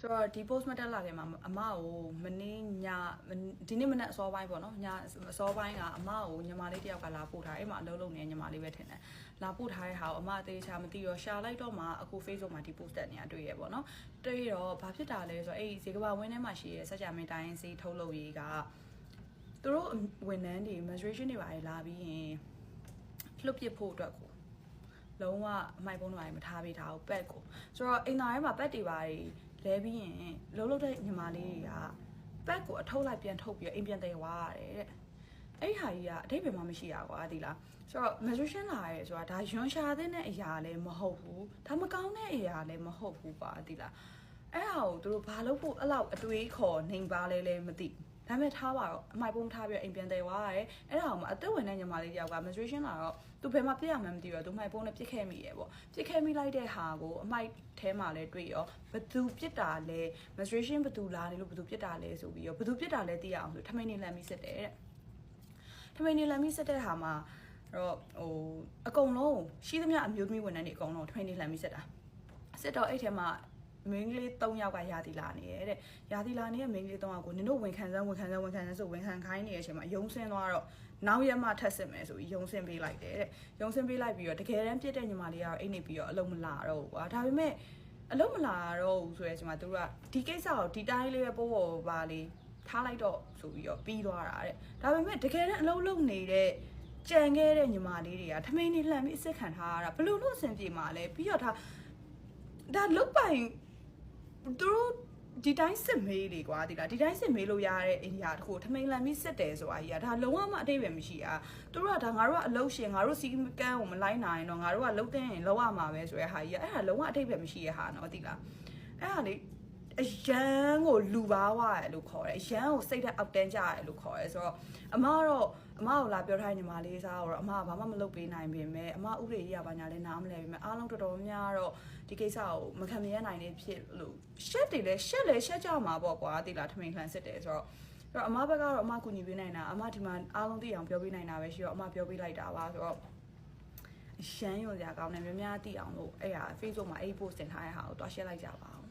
ဆိုတော့ဒီ post မတက်လာခင်မှာအမကိုမနေ့ညဒီနေ့မနက်အစောပိုင်းပေါ့နော်ညအစောပိုင်းကအမကိုညီမလေးတယောက်ကလာပို့ထားအဲ့မှာအလုပ်လုပ်နေတဲ့ညီမလေးပဲထင်တယ်လာပို့ထားတဲ့ဟာကိုအမအသေးချာမသိတော့ရှာလိုက်တော့မှအခု Facebook မှာဒီ post တက်နေတာတွေ့ရပေါ့နော်တွေ့တော့ဘာဖြစ်တာလဲဆိုတော့အဲ့ဒီဇေကဘာဝင်းထဲမှာရှိရဲစက်ကြမင်းတိုင်းစီထုတ်လုပ်ရေးကသူတို့ဝန်ထမ်းတွေ menstruation တွေပါလာပြီးရင်လှုပ်ပစ်ဖို့အတွက်ကိုလုံးဝအမိုက်ပုံးတွေမထားပေးထားဘူးပက်ကိုဆိုတော့အိမ်သားထဲမှာပက်တွေပါ လဲပြီးရင်လှုပ်လှုပ်တဲ့ညီမလေးတွေကပက်ကိုအထုတ်လိုက်ပြန်ထုတ်ပြီးအိမ်ပြန်တယ်ဝါရတယ်တဲ့အဲ့ဟာကြီးကအတိတ်ပဲမှမရှိရကွာဒီလားဆိုတော့ menstruation လာရဲဆိုတာဒါယွန်ရှာတဲ့အရာလည်းမဟုတ်ဘူးဒါမကောင်းတဲ့အရာလည်းမဟုတ်ဘူးပါဒီလားအဲ့ဟာကိုသူတို့ဘာလို့ဖို့အဲ့လောက်အတွေးခေါ်နေပါလဲလဲမသိ ဒါပေမဲ့ထားပါတော့အမိုက်ပုံးထားပြီးအိမ်ပြန်တယ်ဝါရတယ်အဲ့ဒါကိုမှအသက်ဝင်တဲ့ညီမလေးတယောက်က menstruation လာတော့သူဘယ်မှာပြည့်ရမှန်းမသိတော့သူမိုက်ပုံးနဲ့ပြစ်ခဲ့မိရပေါ့ပြစ်ခဲ့မိလိုက်တဲ့ဟာကိုအမိုက်ထဲမှာလဲတွေ့ရောဘသူပြစ်တာလဲ menstruation ဘသူလာနေလို့ဘသူပြစ်တာလဲဆိုပြီးရောဘသူပြစ်တာလဲသိရအောင်ဆိုထမိန်နေလမ်းပြီးစစ်တယ်တဲ့ထမိန်နေလမ်းပြီးစစ်တဲ့ဟာမှာတော့ဟိုအကုန်လုံးရှိသမျှအမျိုးသမီးဝန်ထမ်းတွေအကုန်လုံးထမိန်နေလမ်းပြီးစစ်တာစစ်တော့အဲ့ထဲမှာ မင်းကလေး3ယောက်ကရာသီလာနေရတဲ့ရာသီလာနေတဲ့မင်းကလေး3ယောက်ကိုနင်တို့ဝန်ခံစမ်းဝန်ခံစမ်းဝန်ခံစမ်းဆိုဝန်ခံခိုင်းနေတဲ့အချိန်မှာယုံစင်းသွားတော့နောက်ရက်မှထပ်စစ်မယ်ဆိုပြီးယုံစင်းပေးလိုက်တယ်တဲ့ယုံစင်းပေးလိုက်ပြီးတော့တကယ်တမ်းပြစ်တဲ့ညီမလေးကတော့အိတ်နေပြီးတော့အလုံးမလာတော့ဘူးကွာဒါပေမဲ့အလုံးမလာတော့ဘူးဆိုရဲချိန်မှာသူတို့ကဒီကိစ္စကိုဒီတိုင်းလေးပဲပို့ပေါ်ပါလေးထားလိုက်တော့ဆိုပြီးတော့ပြီးသွားတာတဲ့ဒါပေမဲ့တကယ်တမ်းအလုံးလုံးနေတဲ့ကြံခဲ့တဲ့ညီမလေးတွေကထမင်းနေလှမ်းပြီးအစ်စ်ခံထားရတာဘလို့လို့အဆင်ပြေမှာလဲပြီးတော့ဒါဒါလုတ်ပိုင် သူတို့ဒီတိုင်းစစ်မေးလေကွာဒီလားဒီတိုင်းစစ်မေးလို့ရတဲ့အိန္ဒိယတခုထမိန်လန်ပြီးစစ်တယ်ဆိုတာကြီးကဒါလုံးဝမအတိတ်ပဲမရှိอ่ะသူတို့ကဒါငါတို့ကအလုပ်ရှင်ငါတို့စီကန်းကိုမလိုက်နိုင်တော့ငါတို့ကလုံးတဲ့ရင်လောက်ရမှာပဲဆိုတဲ့ဟာကြီးကအဲ့ဒါလုံးဝအတိတ်ပဲမရှိရဲ့ဟာနော်ဒီလားအဲ့ဒါလေ အရန်ကိုလူပါဝါရလို့ခေါ်တယ်အရန်ကိုစိတ်သက်အောက်တန်းကြရလို့ခေါ်တယ်ဆိုတော့အမကတော့အမကိုလာပြောထားညီမလေးစားတော့အမကဘာမှမလုပ်ပေးနိုင်ပေမဲ့အမဥပဒေကြီးကဘာညာလဲနားမလဲပေမဲ့အားလုံးတော်တော်များတော့ဒီကိစ္စကိုမခံမရနိုင်နေဖြစ်လို့ရှက်တယ်လဲရှက်လဲရှက်ကြမှာပေါ့ကွာတိလာထမင်းခလန်စစ်တယ်ဆိုတော့အဲ့တော့အမဘက်ကတော့အမကူညီပေးနိုင်တာအမဒီမှာအားလုံးသိအောင်ပြောပေးနိုင်တာပဲရှိတော့အမပြောပေးလိုက်တာပါဆိုတော့ရမ်းရုံစရာကောင်းတယ်များများသိအောင်လို့အဲ့ဟာ Facebook မှာအဲ့ post တင်ထားတဲ့ဟာကိုတွား share လိုက်ကြပါအောင်